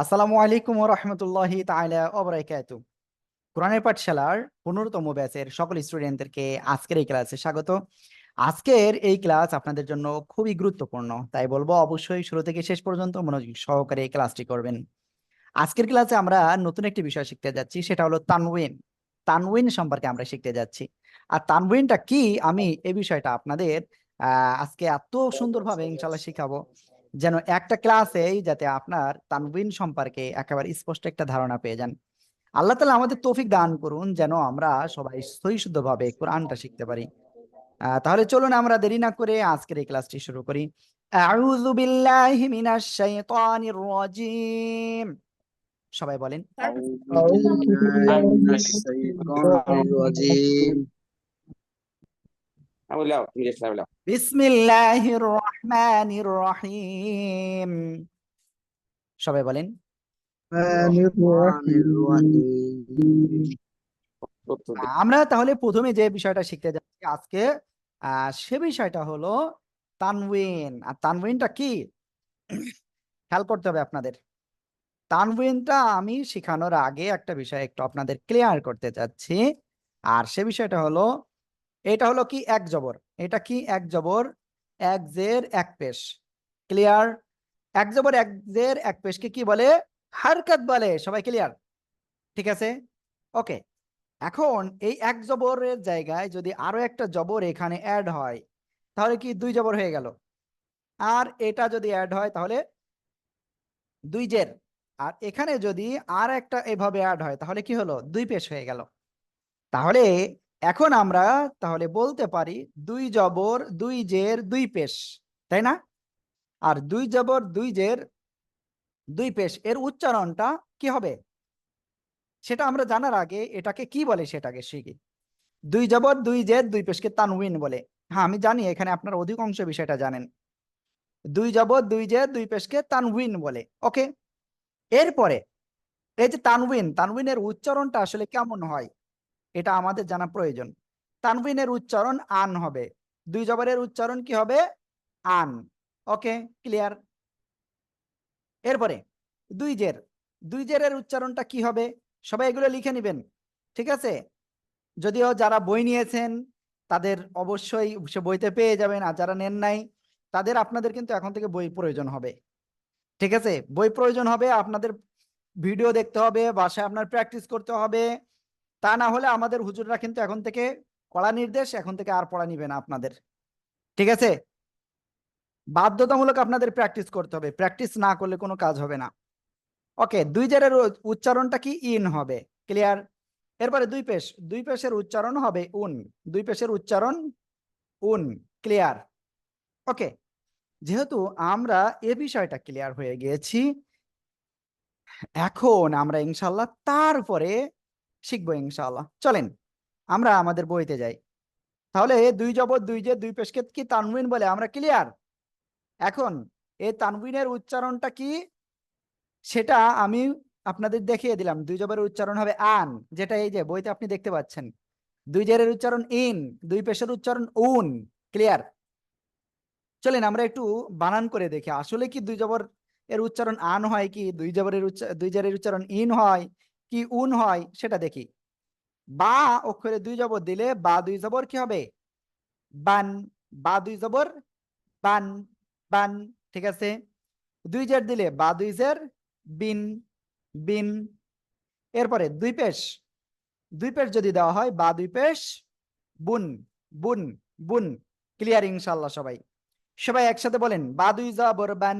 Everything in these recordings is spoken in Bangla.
আসসালামু আলাইকুম রহমতুল্লাহি তাআলা ওয়া বারাকাতু কোরআনের পাঠশালার পনেরোতম ব্যাচের সকল স্টুডেন্টদেরকে আজকের এই ক্লাসে স্বাগত। আজকের এই ক্লাস আপনাদের জন্য খুবই গুরুত্বপূর্ণ, তাই বলব অবশ্যই শুরু থেকে শেষ পর্যন্ত মনোযোগ সহকারে এই ক্লাসটি করবেন। আজকের ক্লাসে আমরা নতুন একটি বিষয় শিখতে যাচ্ছি, সেটা হলো তানউইন তানউইন সম্পর্কে আমরা শিখতে যাচ্ছি। আর তানউইনটা কি আমি এই বিষয়টা আপনাদের আজকে এত সুন্দরভাবে ইনশাল্লাহ শিখাবো। যেন একটা ক্লাসেই যাতে আপনার তানবিন সম্পর্কে একেবারে স্পষ্ট একটা ধারণা পেয়ে যান। আল্লাহ তালা আমাদের তৌফিক দান করুন যেন আমরা সবাই সহিশুদ্ধ ভাবে কোরআনটা শিখতে পারি। তাহলে চলুন আমরা দেরি না করে আজকের এই ক্লাসটি শুরু করি। আউযু বিল্লাহি মিনাশ শাইতানির রাজিম। সবাই বলেন se habla. বিসমিল্লাহির রহমানির রহিম সবাই বলেন আমরা তাহলে প্রথমে যে বিষয়টা শিখতে যাচ্ছি আজকে সে বিষয়টা হলো তানউইন আর তানউইনটা কি? খেয়াল করতে হবে আপনাদের। তানউইনটা আমি শেখানোর আগে একটা বিষয় একটু আপনাদের ক্লিয়ার করতে চাচ্ছি। আর সে বিষয়টা হলো এটা হলো কি এক জবর? এটা কি এক জবর? এক জের, এক পেশ। ক্লিয়ার এক জবর, এক জের, এক পেশকে কি বলে? হারকাত বলে। সবাই ক্লিয়ার ঠিক আছে? ওকে এখন এই এক জবরের জায়গায় যদি আরও একটা জবর এখানে অ্যাড হয়, তাহলে কি দুই জবর হয়ে গেল? আর এটা যদি অ্যাড হয়, তাহলে দুই জের। আর এখানে যদি আর একটা এভাবে অ্যাড হয়, তাহলে কি হলো? দুই পেশ হয়ে গেল। তাহলে এখন আমরা তাহলে বলতে পারি দুই জবর, দুই জের, দুই পেশ, তাই না? আর দুই জবর, দুই জের, দুই পেশ, এর উচ্চারণটা কি হবে? সেটা আমরা জানার আগে এটাকে কি বলে সেটাকে শিখি দুই জবর, দুই জের, দুই পেশকে তানউইন বলে। হ্যাঁ আমি জানি এখানে আপনার অধিকাংশ বিষয়টা জানেন। দুই জবর, দুই জের, দুই পেশকে তানউইন বলে, ওকে? এরপরে, এই যে তানউইন তানউইনের উচ্চারণটা আসলে কেমন হয়? এটা আমাদের জানা প্রয়োজন। তানউইনের উচ্চারণ আন হবে। দুই জবরের উচ্চারণ কি হবে? আন। Okay, clear? এরপরে, দুই জের। দুই জেরের উচ্চারণটা কি হবে? সবাই এগুলো লিখে নেবেন, ঠিক আছে? যদিও যারা বই নিয়েছেন, তাদের অবশ্যই সে বইতে পেয়ে যাবেন, আর যারা নেন নাই, তাদের আপনাদের কিন্তু এখন থেকে বই প্রয়োজন হবে। ঠিক আছে? বই প্রয়োজন হবে, আপনাদের ভিডিও দেখতে হবে, বাসায় আপনার প্র্যাকটিস করতে হবে তা না হলে আমাদের হুজুররা কিন্তু এখন থেকে কড়া নির্দেশ, এখন থেকে আর পড়া নিবে না আপনাদের। ঠিক আছে? বাধ্যতামূলক আপনাদের প্র্যাকটিস করতে হবে। প্র্যাকটিস না করলে কোনো কাজ হবে না। ওকে দুই জেরের উচ্চারণটা কি? ইন হবে। ক্লিয়ার এরপরে দুই পেশ। দুই পেশের উচ্চারণ হবে উন। দুই পেশের উচ্চারণ উন। ক্লিয়ার ওকে যেহেতু আমরা এ বিষয়টা ক্লিয়ার হয়ে গিয়েছি এখন আমরা ইনশাল্লাহ তারপরে শিখব ইনশাল্লাহ চলেন, আমরা আমাদের বইতে যাই। তাহলে দুই জবর দুই যে দুই পেশকে কি তানউইন বলে? আমরা ক্লিয়ার এখন এই তানউইনের উচ্চারণটা কি? সেটা আমি আপনাদের দেখিয়ে দিলাম। দুই জবরের উচ্চারণ হবে আন, যেটা এই যে বইতে আপনি দেখতে পাচ্ছেন। দুই জেরের উচ্চারণ ইন, দুই পেশের উচ্চারণ উন ক্লিয়ার চলেন, আমরা একটু বানান করে দেখি। আসলে কি দুই জবর এর উচ্চারণ আন হয় কি? দুই জবরের দুই জেরের উচ্চারণ ইন হয়? কি উন হয় সেটা দেখি। বা অক্ষরে দুই জবর দিলে বা দুই জবর কি হবে? বান, বা দুই জবর, বান বান, ঠিক আছে? দুই জের দিলে বা দুই জের, বিন বিন। এরপরে দুই পেশ দুই পেশ যদি দেওয়া হয় বা দুই পেশ, বুন বুন বুন। ক্লিয়ার ইনশাল্লাহ সবাই। সবাই একসাথে বলেন, বা দুই জবর, বান।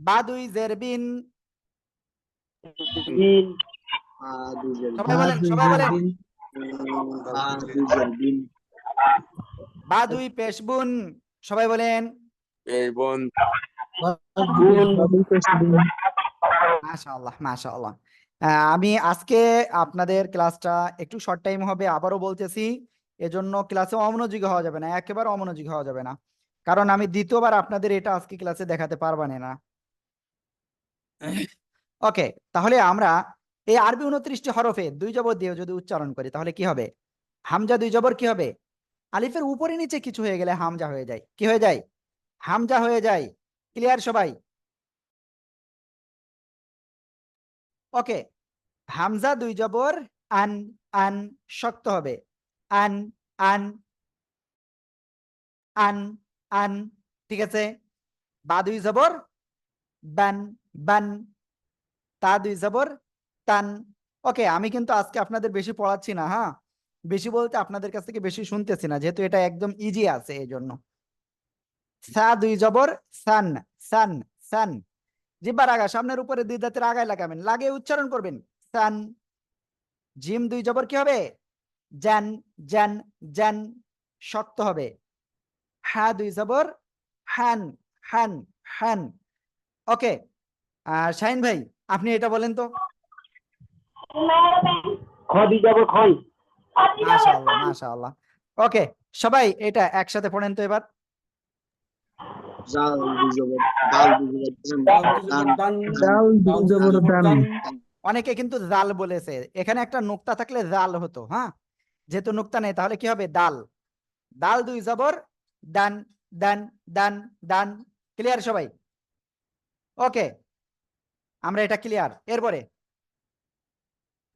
Zaborban. বা দুই জের বিন সবাই বলেন সবাই বলেন। বা দুই সবাই বলেন। মাশাআল্লাহ মাশাআল্লাহ। আমি আজকে আপনাদের ক্লাসটা একটু শর্ট টাইম হবে আবারও বলতেছি এজন্য ক্লাসে অমনোযোগী হওয়া যাবে না একেবারে অমনোযোগী হওয়া যাবে না। কারণ আমি দ্বিতীয়বার আপনাদের এটা আজকে ক্লাসে দেখাতে পারবানে না। ওকে তাহলে আমরা এই আরবি উনত্রিশটি হরফে দুই জবর দিয়ে যদি উচ্চারণ করি, তাহলে কি হবে? হামজা দুই জবর কি হবে? আলিফের উপরে নিচে কিছু হয়ে গেলে হামজা হয়ে যায়। কি হয়ে যায়? হামজা হয়ে যায়। ক্লিয়ার সবাই? ওকে হামজা দুই জবর, আন আন, শক্ত হবে। আন আন আন আন, ঠিক আছে? বা দুই জবর বান বান, তা দুই জবর, তান। ওকে আমি কিন্তু আজকে আপনাদের বেশি পড়াচ্ছি না হ্যাঁ? বেশি বলতে আপনাদের কাছ থেকে বেশি শুনতেছি না, যেহেতু এটা একদম ইজি আছে এই জন্য সা দুই জবর, সান সান সান। জিব্বার আগা সামনের উপরে দুই দাঁতের আগায় লাগাবেন লাগিয়ে উচ্চারণ করবেন। সান, জিম দুই জবর কি হবে? জান জান জান, শক্ত হবে। হা দুই জবর, হান হান হান। ওকে আর শাহিন ভাই আপনি এটা বলেন তো। খদি যাব খই। মাশাআল্লাহ মাশাআল্লাহ। ওকে সবাই এটা একসাথে পড়েন তো এবার। জাল বুঝব দাল বুঝব দান ডাল দুই জবর দান অনেকে কিন্তু জাল বলেছে। এখানে একটা নুক্তা থাকলে জাল হতো হ্যাঁ? যেহেতু নুক্তা নেই তাহলে কি হবে? দাল। দাল দুই জবর দান দান দান দান ক্লিয়ার সবাই? ওকে আমরা এটা ক্লিয়ার এরপরে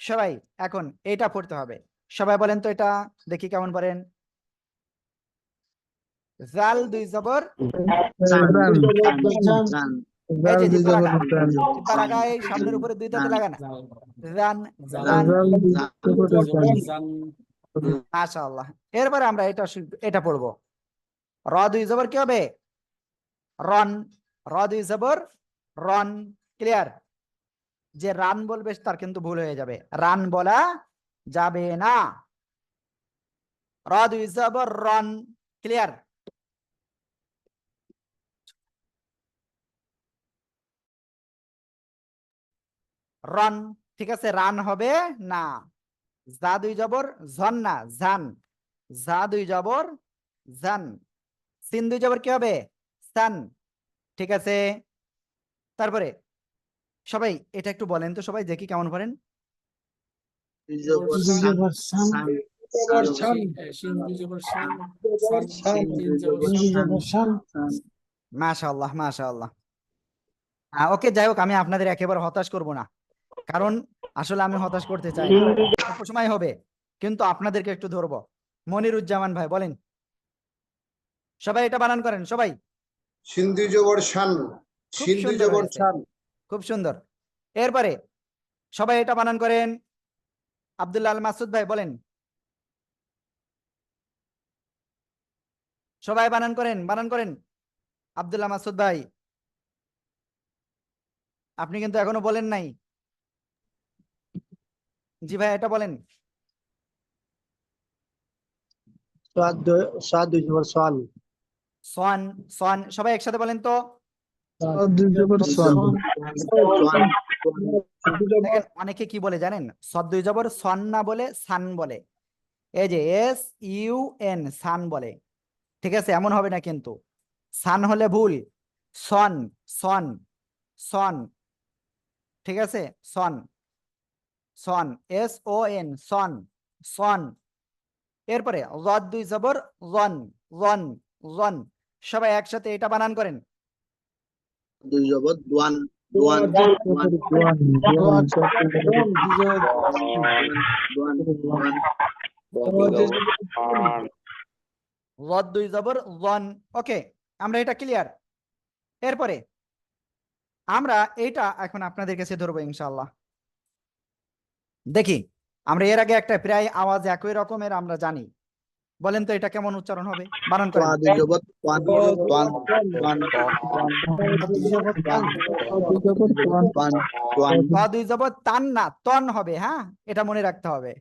সবাই এখন এটা পড়তে হবে। সবাই বলেন তো এটা দেখি কেমন বলেন জাল দুই জবর দান জান ডাল যে দুই জিব্বার জবর আগা। দান জিব্বার আগায় সামনের উপরে দুই লাগানা। জান জান ডাল দুই জবর দান মাশাআল্লাহ। এরপরে আমরা এটা এটা পড়ব। র দুই জবর কি হবে? রন। র দুই জবর রন ক্লিয়ার যে রান বলবে তার কিন্তু ভুল হয়ে যাবে। রান বলা যাবে না। র দুই জবর রন ক্লিয়ার রন ঠিক আছে রান হবে না। জা দুই জবর, ঝন না জান জা দুই জবর জান সিন দুই জবর কি হবে? সান ঠিক আছে? তারপরে সবাই এটা একটু বলেন তো সবাই দেখি কেমন মাশাআল্লাহ মাশাআল্লাহ। আহ, ওকে যাই হোক আমি আপনাদের একেবারে হতাশ করব না। কারণ আসলে আমি হতাশ করতে চাই। অল্প সময় হবে কিন্তু আপনাদেরকে একটু ধরবো। মনিরুজ্জামান ভাই বলেন। সবাই এটা বানান করেন সবাই। সিন্ধু জবর শান। খুব সুন্দর এরপরে সবাই এটা বানান করেন। আব্দুল্লাহ আল মাসুদ ভাই বলেন সবাই বানান করেন বানান করেন। আব্দুল্লাহ মাসুদ ভাই আপনি কিন্তু এখনও বলেন নাই। জি ভাই এটা বলেন। সবাই একসাথে বলেন তো। অনেকে কি বলে জানেন? সদ দুই জবর সন না বলে সান বলে। এই যে এস ইউ এন, সান বলে। ঠিক আছে? এমন হবে না কিন্তু। সান হলে ভুল। সন সন সন। ঠিক আছে? সন সন, এস ও এন, সন সন। এরপরে রদ দুই জবর রন রন রন সবাই একসাথে এটা বানান করেন। দুই জবর দোয়ান দোয়ান দোয়ান দোয়ান দোয়ান দোয়ান দোয়ান রদ দুই জবর রন ওকে আমরা এটা ক্লিয়ার এরপরে আমরা এটা এখন আপনাদের কাছে ধরবো ইনশাল্লাহ দেখি আমরা এর আগে একটা প্রায় আওয়াজ একই রকমের আমরা জানি বলেন তো এটা কেমন উচ্চারণ হবে? বানান করেন। তান না তন হবে হ্যাঁ? এটা মনে রাখতে হবে।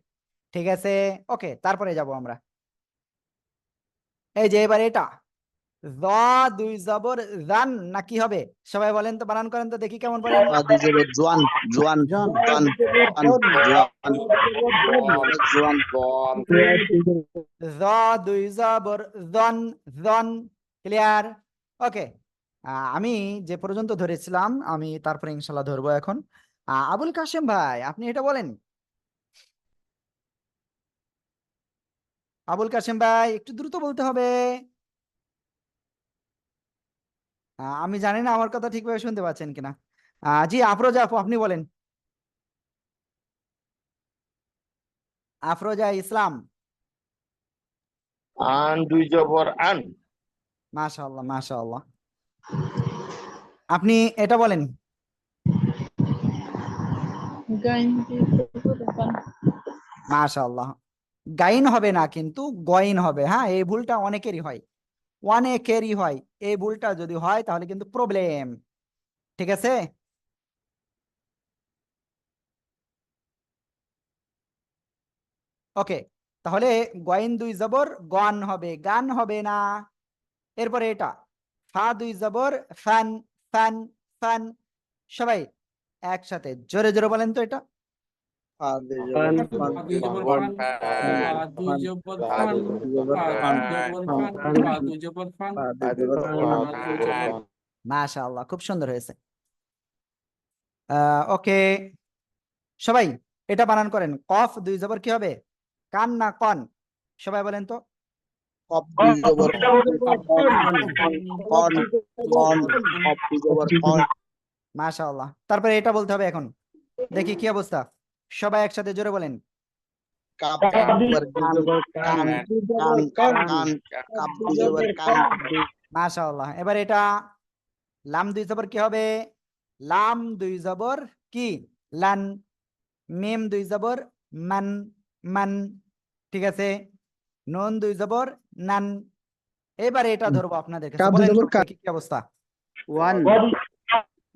ঠিক আছে? ওকে তারপরে যাব আমরা। এই যে এবার এটা। জ দুই জবর জান না কি হবে? সবাই বলেন তো বানান করেন তো দেখি কেমন তোয়া দুই জবর জোয়ান জোয়ান জোয়ান জোয়ান জোয়ান জোয়ান জ দুই জবর জন জন ক্লিয়ার? ওকে আমি যে পর্যন্ত ধরেছিলাম আমি তারপরে ইনশাল্লাহ ধরবো এখন। আবুল কাশেম ভাই আপনি এটা বলেন। আবুল কাশেম ভাই একটু দ্রুত বলতে হবে। আমি জানি না আমার কথা ঠিকভাবে শুনতে পাচ্ছেন কিনা। জি আফরোজা আপু আপনি বলেন। আফরোজা ইসলাম। আন দুই জবর আন। মাশাআল্লাহ মাশাআল্লাহ। আপনি এটা বলেন। মাশাআল্লাহ। গাইন হবে না কিন্তু গইন হবে। হ্যাঁ এই ভুলটা অনেকেরই হয়। অনেকেরই হয় এই ভুলটা যদি হয়, তাহলে কিন্তু প্রবলেম ঠিক আছে? ওকে তাহলে গইন দুই জবর, গন হবে, গান হবে না। এরপরে এটা, ফা দুই জবর, ফ্যান ফ্যান ফ্যান, সবাই একসাথে, জোরে জোরে বলেন তো এটা। মাশাআল্লাহ খুব সুন্দর হয়েছে। ওকে। সবাই এটা বানান করেন। কফ দুই জবর কি হবে? কান না কন? সবাই বলেন তো। কপ দুই জবর কন কন কন কপ দুই জবর কন মাশাআল্লাহ। তারপরে এটা বলতে হবে এখন। দেখি কি অবস্থা। সবাই একসাথে জোরে বলেন। কাপ দুই জবর কান কান কান কান কাপ দুই জবর কান মাশাআল্লাহ। এবার এটা লাম দুই জবর কি হবে? লাম দুই জবর কি? লান মিম দুই জবর মান মান ঠিক আছে? নুন দুই জবর নান। এবারে এটা ধরবো আপনাদের কাছে কি অবস্থা? ওয়ান।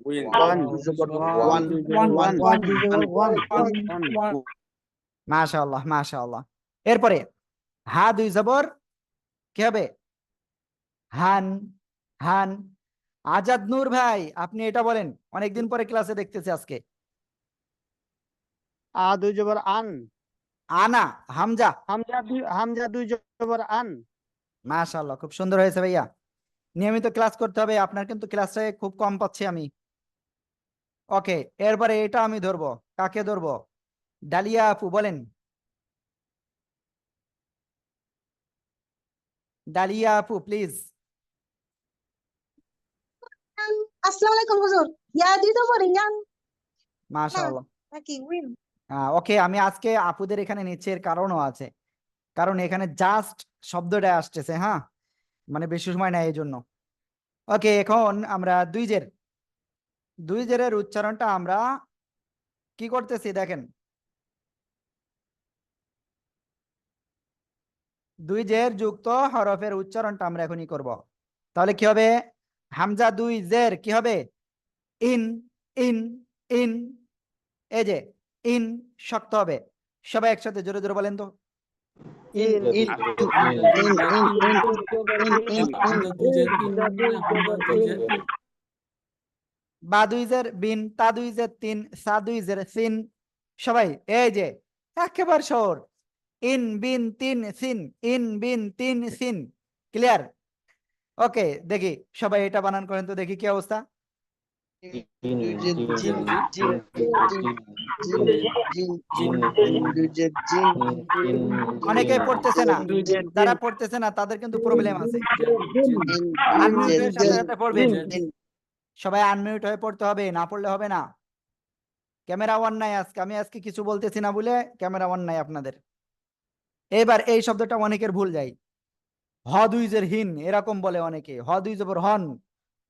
উইন ওয়ান দুই জবর ওয়ান ওয়ান ওয়ান দুই জবর ওয়ান মাশাআল্লাহ মাশাআল্লাহ। এরপরে হা দুই জবর কি হবে? হান হান। আজাদ নূর ভাই আপনি এটা বলেন অনেকদিন পরে ক্লাসে দেখতেছি আজকে। আ দুই জবর আন। আনা হামজা। হামজা দুই হামজা দুই জবর আন। মাশাআল্লাহ খুব সুন্দর হয়েছে ভাইয়া। নিয়মিত ক্লাস করতে হবে আপনার কিন্তু ক্লাসে খুব কম পাচ্ছি আমি। ওকে এরপরে এটা আমি ধরবো। কাকে ধরবো? ডালিয়া আপু বলেন। ডালিয়া আপু প্লিজ আসসালামু আলাইকুম হুজুর। ইয়া দিতে পারি মাশাআল্লাহ। নাকি উইন? ওকে আমি আজকে আপুদের এখানে নিচ্ছি এর কারণও আছে। কারণ এখানে জাস্ট শব্দটা আসতেছে হ্যাঁ? মানে বেশি সময় নেয় এই জন্য। ওকে এখন আমরা দুই জের দুই জেরের উচ্চারণটা আমরা কি করতেছি দেখেন দুই জের যুক্ত হরফের উচ্চারণটা আমরা এখনই করব তাহলে কি হবে হামজা দুই জের কি হবে ইন ইন ইন এই যে ইন শক্ত হবে সবাই একসাথে জোরে জোরে বলেন তো ইন ইন ইন ইন ইন বা দুইজের বিন তা দুইজের তিন সা দুইজের সিন। সবাই, এই যে, একেবারে সর ইন, বিন, তিন, সিন। ইন, বিন, তিন, সিন। ক্লিয়ার ওকে দেখি, সবাই এটা বানান করেন তো দেখি কি অবস্থা। অনেকে পড়তেছে না, যারা পড়তেছে না, তাদের কিন্তু প্রবলেম আছে এর সাথে সাথে পড়বেন সবাই আনমিউট হয়ে পড়তে হবে, না পড়লে হবে না। ক্যামেরা ওয়ান নাই আজকে, আমি আজকে কিছু বলতেছি না বলে ক্যামেরা ওয়ান নাই আপনাদের। এবার এই শব্দটা অনেকের ভুল যায়। হদুইজের হিন, এরকম বলে অনেকে। হদুইজের হন,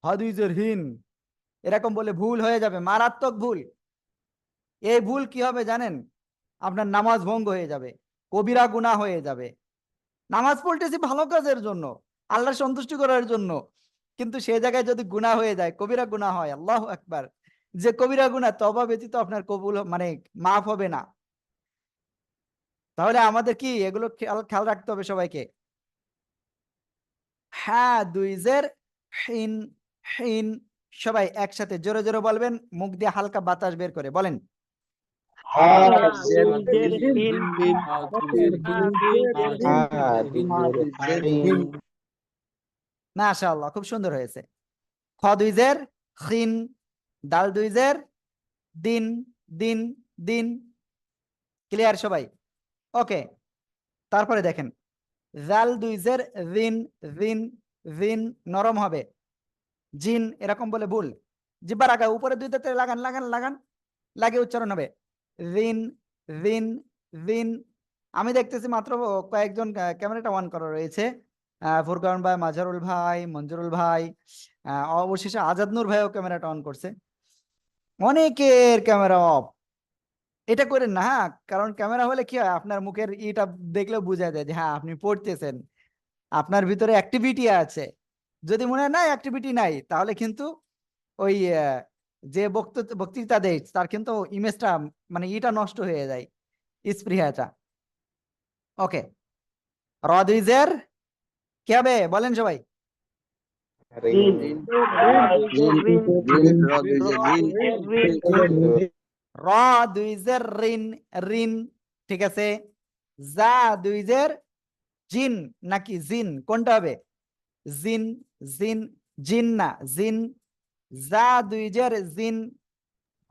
হদুইজের হিন, এরকম বলে ভুল হয়ে যাবে, মারাত্মক ভুল। এই ভুল কি হবে জানেন? আপনার নামাজ ভঙ্গ হয়ে যাবে, কবিরা গুনাহ হয়ে যাবে। নামাজ পড়তেছি ভালো কাজের জন্য আল্লাহ সন্তুষ্টি করার জন্য। কিন্তু সে জায়গায় যদি গুনাহ হয়ে যায় কবিরা গুনাহ হয় আল্লাহ একবার যে কবিরা গুনাহ তবা ব্যতীত আপনার কবুল মানে মাফ হবে না তাহলে আমাদের কি এগুলো খেয়াল খেয়াল রাখতে হবে সবাইকে হ্যাঁ দুইজের হিন হিন সবাই একসাথে জোরে জোরে বলবেন মুখ দিয়ে হালকা বাতাস বের করে বলেন মাশাআল্লাহ, খুব সুন্দর হয়েছে। খ দুইজের খিন, দাল দুইজের দিন দিন দিন। ক্লিয়ার সবাই? ওকে তারপরে দেখেন। জাল দুইজের রিন রিন রিন নরম হবে। জিন এরকম বলে ভুল। জিব্বার আগে উপরে দুই দাঁতে লাগান লাগান লাগান লাগে উচ্চারণ হবে। রিন রিন রিন আমি দেখতেছি মাত্র কয়েকজন ক্যামেরাটা অন করা রয়েছে। ফুরকান ভাই, মাজারুল ভাই, মঞ্জুরুল ভাই অবশেষে আজাদ নূর ভাইও ক্যামেরাটা অন করছে। অনেকের ক্যামেরা অফ। এটা করেন না হ্যাঁ? কারণ ক্যামেরা হলে কি হয়? আপনার মুখের ইটা দেখলেও বোঝা যায় যে হ্যাঁ আপনি পড়তেছেন। আপনার ভিতরে অ্যাক্টিভিটি আছে। যদি মনে হয় না অ্যাক্টিভিটি নাই, তাহলে কিন্তু ওই যে বক্তৃতা বক্তৃতা দেয়, তার কিন্তু ইমেজটা মানে ইটা নষ্ট হয়ে যায়, স্পৃহাটা। ওকে। রদিজের কি হবে? বলেন সবাই। র দুই যে রিন রিন ঠিক আছে? জা দুইজের জিন নাকি জিন? কোনটা হবে? জিন জিন জিন না জিন। যে জিন।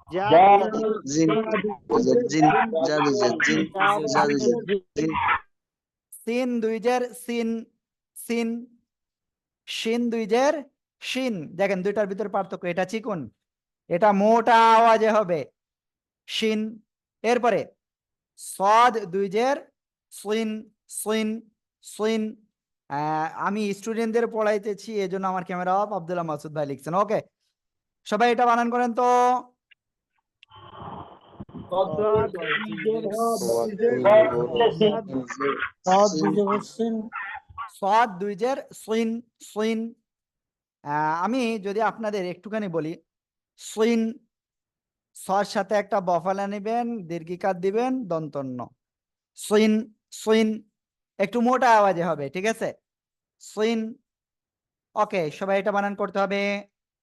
যা দুই জের জিন। যা দুই যে জিন। সিন সিন সিন শিন দুইজের শিন দেখেন দুইটার ভিতরে পার্থক্য, এটা চিকুন, এটা মোটা আওয়াজে হবে। শিন এরপরে সদ দুইজের সুইন সুইন সুইন আমি স্টুডেন্টদের পড়াইতেছি এই জন্য আমার ক্যামেরা অফ। আব্দুল্লাহ মাসুদ ভাই লিখছেন। ওকে, সবাই এটা বানান করেন তো। সদ দুইজের সুইন সুইন আমি যদি আপনাদের একটুখানি বলি সুইন সর সাথে একটা বফালা নেবেন, দীর্ঘিকার দিবেন, দন্তন্য। সুইন সুইন একটু মোটা আওয়াজে হবে, ঠিক আছে? সুইন ওকে সবাই এটা বানান করতে হবে।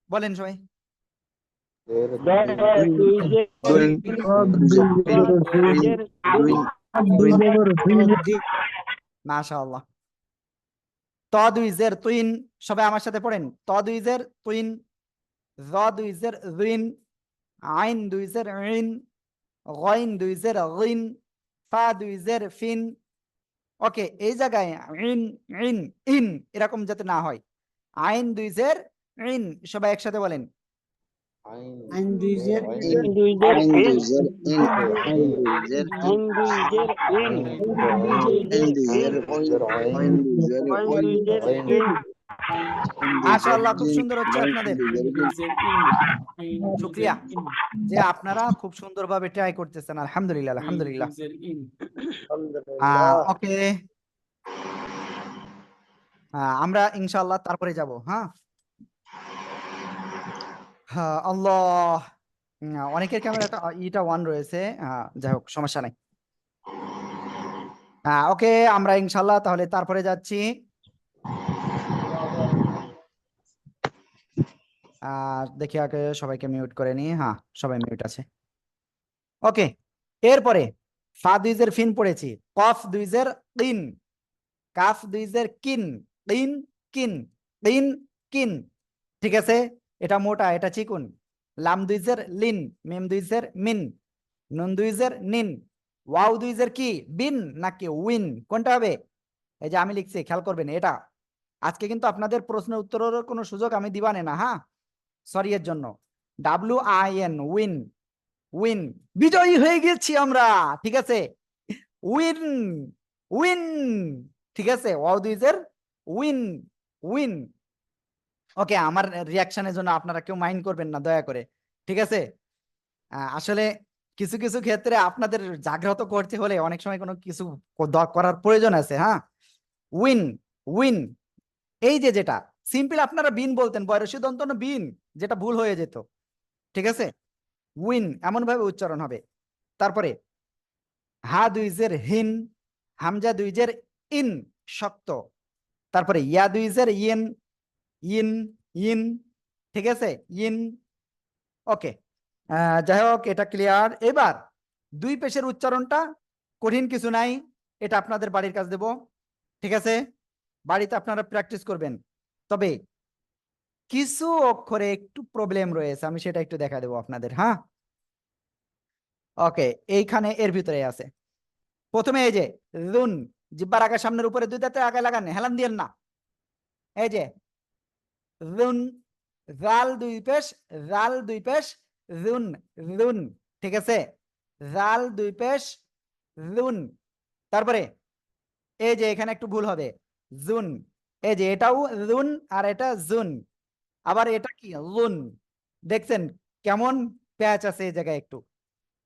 বলেন সবাই। মাশাআল্লাহ। ত দুই জের তুইন, সবাই আমার সাথে পড়েন। তদুইজের দুই জের তুইন জ দুই জের রিন আইন দুইজের জের রিন গইন দুইজের জের গইন ফা দুই জের ফিন। ওকে, এই জায়গায় ইন ইন ইন এরকম যাতে না হয়। আইন দুইজের ইন সবাই একসাথে বলেন। ওইন মাশাআল্লাহ খুব সুন্দর হচ্ছে আপনাদের শুক্রিয়া যে আপনারা খুব সুন্দরভাবে ট্রাই করতেছেন আলহামদুলিল্লাহ আলহামদুলিল্লাহ ওকে আমরা ইনশাআল্লাহ তারপরে যাব হ্যাঁ হ্যাঁ, আল্লাহ। অনেকের ক্যামেরাটা ইটা ওয়ান রয়েছে। যাই হোক সমস্যা নাই। হ্যাঁ ওকে আমরা ইনশাল্লাহ তাহলে তারপরে যাচ্ছি। দেখি আগে সবাইকে মিউট করে নি হ্যাঁ সবাই মিউট আছে। ওকে এরপরে ফা দুইজের ফিন পড়েছি। কফ দুইজের কিন। কাফ দুইজের কিন। কিন কিন কিন কিন। ঠিক আছে? এটা মোটা, এটা চিকুন। লাম দুইজের লিন, মিম দুইজের মিন, নুন দুইজের নিন, ওয়াও দুইজের কি, বিন নাকি উইন, কোনটা হবে? এই যে আমি লিখছি, খেয়াল করবেন এটা। আজকে কিন্তু আপনাদের প্রশ্নের উত্তরের কোনো সুযোগ আমি দিবানে না হ্যাঁ? সরি এর জন্য। W I N win win বিজয়ী হয়ে গেছি আমরা, ঠিক আছে? উইন উইন ঠিক আছে? ওয়াও দুইজের উইন উইন ওকে আমার রিয়াকশনের জন্য আপনারা কেউ মাইন্ড করবেন না, দয়া করে। ঠিক আছে? আসলে কিছু কিছু ক্ষেত্রে আপনাদের জাগ্রত করতে হলে অনেক সময় কোনো কিছু করার প্রয়োজন আছে হ্যাঁ? উইন উইন এই যে যেটা সিম্পল আপনারা বিন বলতেন, বয়সী দন্তন বিন যেটা ভুল হয়ে যেত। ঠিক আছে? উইন এমন ভাবে উচ্চারণ হবে। তারপরে, হা দুইজের হিন, হামজা দুইজের ইন, শক্ত। তারপরে, ইয়া দুইজের ইন ইন ইন, ঠিক আছে? ইন, ওকে। যাই হোক, এটা ক্লিয়ার এবার, দুই পেশের উচ্চারণটা কঠিন কিছু নাই, এটা আপনাদের বাড়ির কাজ দেব, ঠিক আছে? বাড়িতে আপনারা প্র্যাকটিস করবেন। তবে, কিছু অক্ষরে একটু প্রবলেম রয়েছে, আমি সেটা একটু দেখা দেবো আপনাদের হ্যাঁ? ওকে, এইখানে এর ভিতরে আছে। প্রথমে এই যে রুন জিব্বার আগে সামনের উপরে দুই দাঁতে আগে লাগান, হেলান দিয়েন না। এই যে রুন জাল দুই পেশ জাল দুই পেশ জুন জুন ঠিক আছে? জাল দুই পেশ জুন তারপরে, এই যে এখানে একটু ভুল হবে, জুন। এই যে এটাও জুন আর এটা জুন। আবার এটা কি? লুন দেখছেন কেমন প্যাচ আছে এই জায়গায় একটু।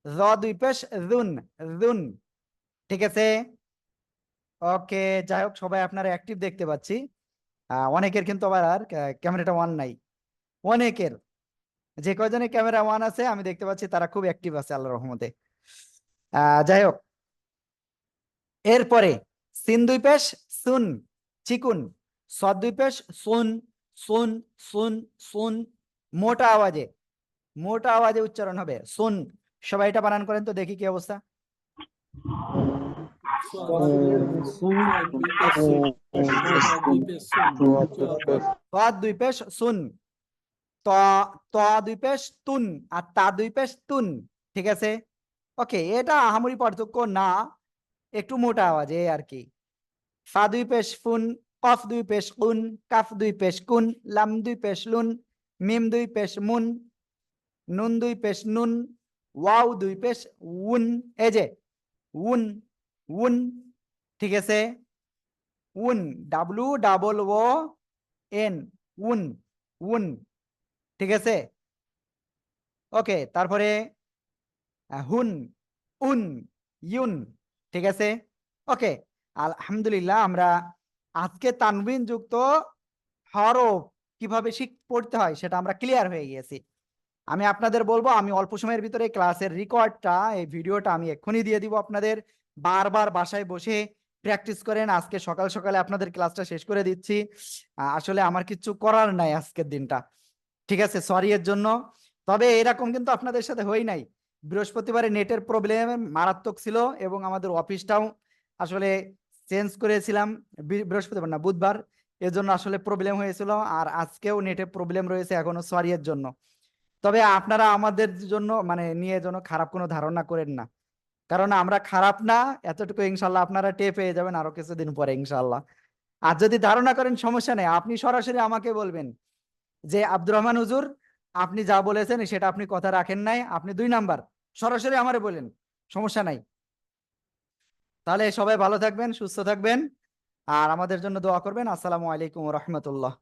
জ দুই পেশ জুন জুন ঠিক আছে? ওকে, যাই হোক, সবাই আপনারা অ্যাক্টিভ দেখতে পাচ্ছি। অনেকের কিন্তু আবার আর ক্যামেরাটা ওয়ান নাই। অনেকের। যে কয়জনের ক্যামেরা ওয়ান আছে, আমি দেখতে পাচ্ছি তারা খুব অ্যাক্টিভ আছে আল্লাহ রহমতে। যাই হোক। এরপরে, সিন দুই পেশ, সুন, চিকুন। সদ দুই পেশ, সুন সুন সুন সুন। মোটা আওয়াজে। মোটা আওয়াজে উচ্চারণ হবে, সুন। সবাই এটা বানান করেন তো দেখি কি অবস্থা। দুই আর তা দুই ঠিক আছে ওকে এটা আহামরি পার্থক্য না একটু মোটা আওয়াজ এই আর কি ফা দুই পেশ ফুন কফ দুই পেশ কুন কাফ দুই পেশ কুন লাম দুই পেশ লুন মিম দুই পেশ মুন নুন দুই পেশ নুন ওয়াও দুই পেশ উন এই যে উন উন ঠিক আছে? উন ডাব্লু ডাবল ও এন উন উন ঠিক আছে? ওকে তারপরে হুন উন ইউন ঠিক আছে? ওকে আলহামদুলিল্লাহ, আমরা আজকে তানবিন যুক্ত হরফ কীভাবে শিখ, পড়তে হয় সেটা আমরা ক্লিয়ার হয়ে গিয়েছি। আমি আপনাদের বলব, আমি অল্প সময়ের ভিতরে ক্লাসের রেকর্ডটা এই ভিডিওটা আমি এক্ষুনি দিয়ে দিব আপনাদের। বারবার বাসায় বসে প্র্যাকটিস করেন। আজকে সকাল সকালে আপনাদের ক্লাসটা শেষ করে দিচ্ছি। আসলে আমার কিছু করার নাই আজকের দিনটা। ঠিক আছে? সরি এর জন্য। তবে এরকম কিন্তু আপনাদের সাথে হই নাই। বৃহস্পতিবারে নেটের প্রবলেম মারাত্মক ছিল এবং আমাদের অফিসটাও আসলে চেঞ্জ করেছিলাম। বৃহস্পতিবার না, বুধবার। এর জন্য আসলে প্রবলেম হয়েছিল আর আজকেও নেটে প্রবলেম রয়েছে এখনও সরি এর জন্য। তবে আপনারা আমাদের জন্য মানে নিয়ে যেন খারাপ কোনো ধারণা করেন না। কারণ আমরা খারাপ না, এতটুকু ইনশাল্লাহ আপনারা টের পেয়ে যাবেন আরও কিছুদিন পরে ইনশাল্লাহ। আর যদি ধারণা করেন সমস্যা নেই, আপনি সরাসরি আমাকে বলবেন যে, আব্দুর রহমান হুজুর, আপনি যা বলেছেন সেটা আপনি কথা রাখেন নাই, আপনি দুই নাম্বার, সরাসরি আমারে বলেন, সমস্যা নাই। তাহলে সবাই ভালো থাকবেন, সুস্থ থাকবেন, আর আমাদের জন্য দোয়া করবেন। আসসালামু আলাইকুম রহমতুল্লাহ।